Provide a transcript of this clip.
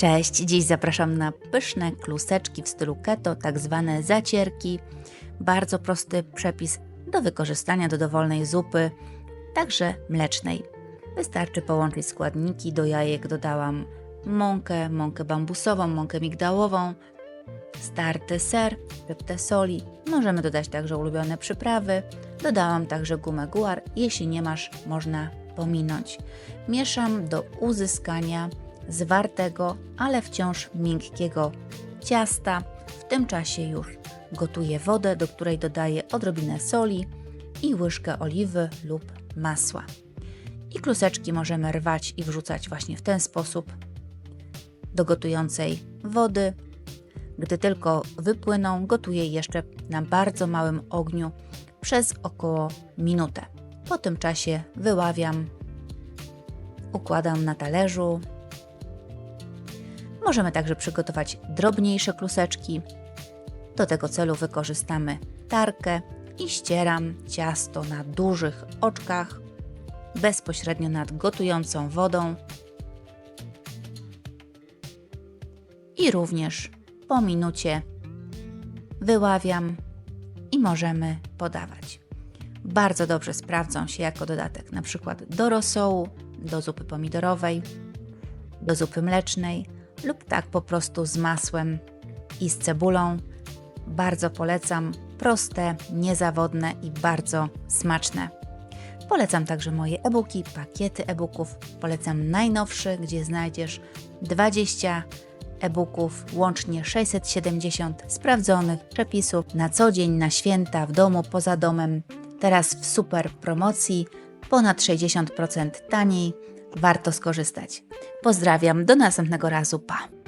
Cześć, dziś zapraszam na pyszne kluseczki w stylu keto, tak zwane zacierki. Bardzo prosty przepis do wykorzystania do dowolnej zupy, także mlecznej. Wystarczy połączyć składniki. Do jajek dodałam mąkę, mąkę bambusową, mąkę migdałową, starty ser, szczyptę soli. Możemy dodać także ulubione przyprawy. Dodałam także gumę guar. Jeśli nie masz, można pominąć. Mieszam do uzyskania zwartego, ale wciąż miękkiego ciasta. W tym czasie już gotuję wodę, do której dodaję odrobinę soli i łyżkę oliwy lub masła. I kluseczki możemy rwać i wrzucać właśnie w ten sposób do gotującej wody. Gdy tylko wypłyną, gotuję jeszcze na bardzo małym ogniu przez około minutę. Po tym czasie wyławiam, układam na talerzu. Możemy także przygotować drobniejsze kluseczki. Do tego celu wykorzystamy tarkę i ścieram ciasto na dużych oczkach bezpośrednio nad gotującą wodą. I również po minucie wyławiam i możemy podawać. Bardzo dobrze sprawdzą się jako dodatek na przykład do rosołu, do zupy pomidorowej, do zupy mlecznej lub tak po prostu z masłem i z cebulą. Bardzo polecam, proste, niezawodne i bardzo smaczne. Polecam także moje e-booki, pakiety e-booków. Polecam najnowszy, gdzie znajdziesz 20 e-booków, łącznie 670 sprawdzonych przepisów na co dzień, na święta, w domu, poza domem. Teraz w super promocji, ponad 60% taniej. Warto skorzystać. Pozdrawiam, do następnego razu, pa!